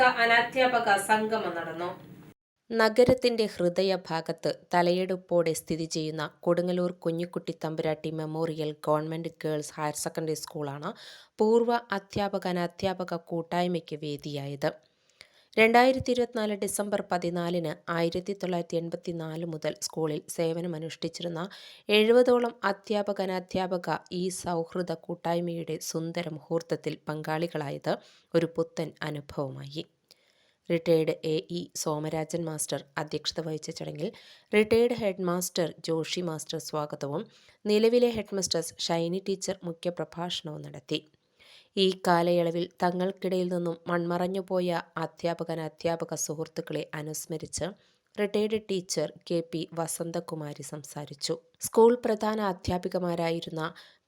അനധ്യാപക സംഗമം നടന്നു. നഗരത്തിന്റെ ഹൃദയഭാഗത്ത് തലയെടുപ്പോടെ സ്ഥിതി ചെയ്യുന്ന Kodungallur Kunhikutty Thampuratti memorial government girls higher secondary സ്കൂളാണ് പൂർവ അധ്യാപകനധ്യാപക കൂട്ടായ്മയ്ക്ക് വേദിയായത്. രണ്ടായിരത്തി ഇരുപത്തിനാല് ഡിസംബർ പതിനാലിന് ആയിരത്തി തൊള്ളായിരത്തി എൺപത്തി നാല് മുതൽ സ്കൂളിൽ സേവനമനുഷ്ഠിച്ചിരുന്ന എഴുപതോളം അധ്യാപകനാധ്യാപക ഈ സൗഹൃദ കൂട്ടായ്മയുടെ സുന്ദര മുഹൂർത്തത്തിൽ പങ്കാളികളായത് ഒരു പുത്തൻ അനുഭവമായി. Retired A E Somarajan master അധ്യക്ഷത വഹിച്ച ചടങ്ങിൽ retired head master Joshi master സ്വാഗതവും നിലവിലെ ഹെഡ് മാസ്റ്റേഴ്സ് ഷൈനി ടീച്ചർ മുഖ്യപ്രഭാഷണവും നടത്തി. ഈ കാലയളവിൽ തങ്ങൾക്കിടയിൽ നിന്നും മൺമറഞ്ഞുപോയ അധ്യാപകൻ അധ്യാപക സുഹൃത്തുക്കളെ അനുസ്മരിച്ച് retired teacher K P Vasanthakumari സംസാരിച്ചു. സ്കൂൾ പ്രധാന അധ്യാപികമാരായിരുന്ന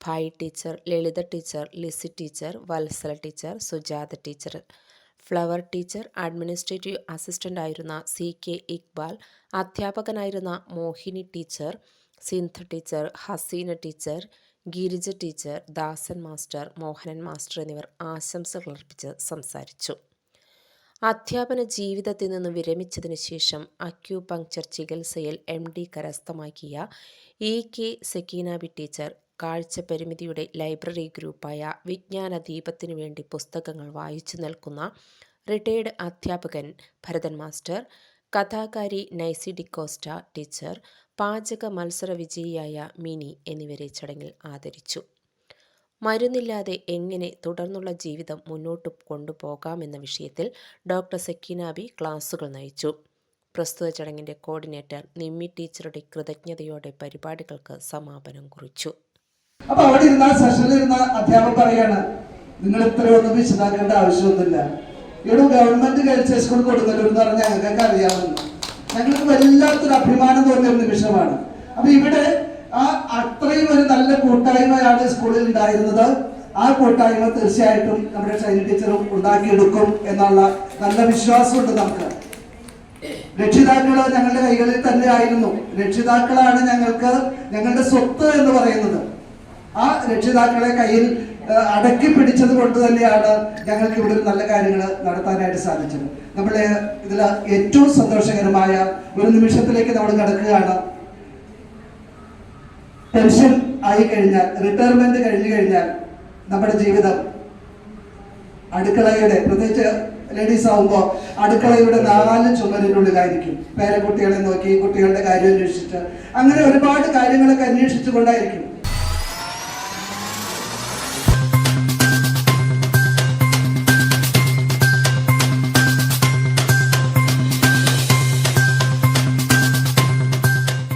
Bhai teacher Lalitha teacher Lissy teacher Vatsala teacher Sujatha teacher. Flower teacher administrative assistant ആയിരുന്ന C K Iqbal അധ്യാപകനായിരുന്ന Mohini teacher Sindhu teacher Haseena teacher Girija teacher Dasan master Mohanan master എന്നിവർ ആശംസകൾ അർപ്പിച്ച് സംസാരിച്ചു. അധ്യാപന ജീവിതത്തിൽ നിന്ന് വിരമിച്ചതിന് ശേഷം അക്യൂപങ്ക്ചർ ചികിത്സയിൽ എം ഡി കരസ്ഥമാക്കിയ ഇ കെ സെക്കീനാബി ടീച്ചർ കാഴ്ച പരിമിതിയുടെ ലൈബ്രറി ഗ്രൂപ്പായ വിജ്ഞാന ദീപത്തിനു വേണ്ടി പുസ്തകങ്ങൾ വായിച്ചു നിൽക്കുന്ന റിട്ടയേർഡ് അധ്യാപകൻ ഭരതൻ മാസ്റ്റർ കഥാകാരി നൈസി ഡിക്കോസ്റ്റ ടീച്ചർ പാചക മത്സര വിജയിയായ മിനി എന്നിവരെ ചടങ്ങിൽ ആദരിച്ചു. മരുന്നില്ലാതെ എങ്ങനെ തുടർന്നുള്ള ജീവിതം മുന്നോട്ട് കൊണ്ടുപോകാമെന്ന വിഷയത്തിൽ ഡോക്ടർ സെക്കീനാബി ക്ലാസുകൾ നയിച്ചു. പ്രസ്തുത ചടങ്ങിന്റെ കോർഡിനേറ്റർ നിമ്മി ടീച്ചറുടെ കൃതജ്ഞതയോടെ പരിപാടികൾക്ക് സമാപനം കുറിച്ചു. അപ്പോൾ അവിടെ ഇരുന്ന സെഷനിൽ ഇരുന്ന അധ്യാപകൻ പറയാണ് നിങ്ങൾ ഇത്രയൊന്നും വിശദാക്കേണ്ട ആവശ്യമൊന്നുമില്ല. ഇവിടെ ഗവൺമെന്റ് ഗേൾസ് സ്കൂൾ എന്ന് പറഞ്ഞാൽ ഞങ്ങൾക്ക് അറിയാവുന്നു. ഞങ്ങൾക്ക് വല്ലാത്തൊരു അഭിമാനം തോന്നിയ ഒരു നിമിഷമാണ്. അപ്പൊ ഇവിടെ ആ അത്രയും ഒരു നല്ല കൂട്ടായ്മയാണ് സ്കൂളിൽ ഉണ്ടായിരുന്നത്. ആ കൂട്ടായ്മ തീർച്ചയായിട്ടും നമ്മുടെ ഷൈനി ടീച്ചറും ഉണ്ടാക്കിയെടുക്കും എന്നുള്ള നല്ല വിശ്വാസമുണ്ട് നമുക്ക്. രക്ഷിതാക്കൾ ഞങ്ങളുടെ കൈകളിൽ തന്നെ ആയിരുന്നു. രക്ഷിതാക്കളാണ് ഞങ്ങൾക്ക് ഞങ്ങളുടെ സ്വത്ത് എന്ന് പറയുന്നത്. ആ രക്ഷിതാക്കളെ കയ്യിൽ അടക്കി പിടിച്ചത് കൊണ്ട് തന്നെയാണ് ഞങ്ങൾക്ക് ഇവിടെ നല്ല കാര്യങ്ങൾ നടത്താനായിട്ട് സാധിച്ചത്. നമ്മളെ ഇതിൽ ഏറ്റവും സന്തോഷകരമായ ഒരു നിമിഷത്തിലേക്ക് നമ്മൾ കടക്കുകയാണ്. പെൻഷൻ ആയി കഴിഞ്ഞാൽ റിട്ടയർമെന്റ് കഴിഞ്ഞു കഴിഞ്ഞാൽ നമ്മുടെ ജീവിതം അടുക്കളയുടെ പ്രത്യേകിച്ച് ലേഡീസ് ആവുമ്പോൾ അടുക്കളയുടെ നാല് ചുമരിനുള്ളിലായിരിക്കും പേരക്കുട്ടികളെ നോക്കി കുട്ടികളുടെ കാര്യം അന്വേഷിച്ച് അങ്ങനെ ഒരുപാട് കാര്യങ്ങളൊക്കെ അന്വേഷിച്ചു കൊണ്ടായിരിക്കും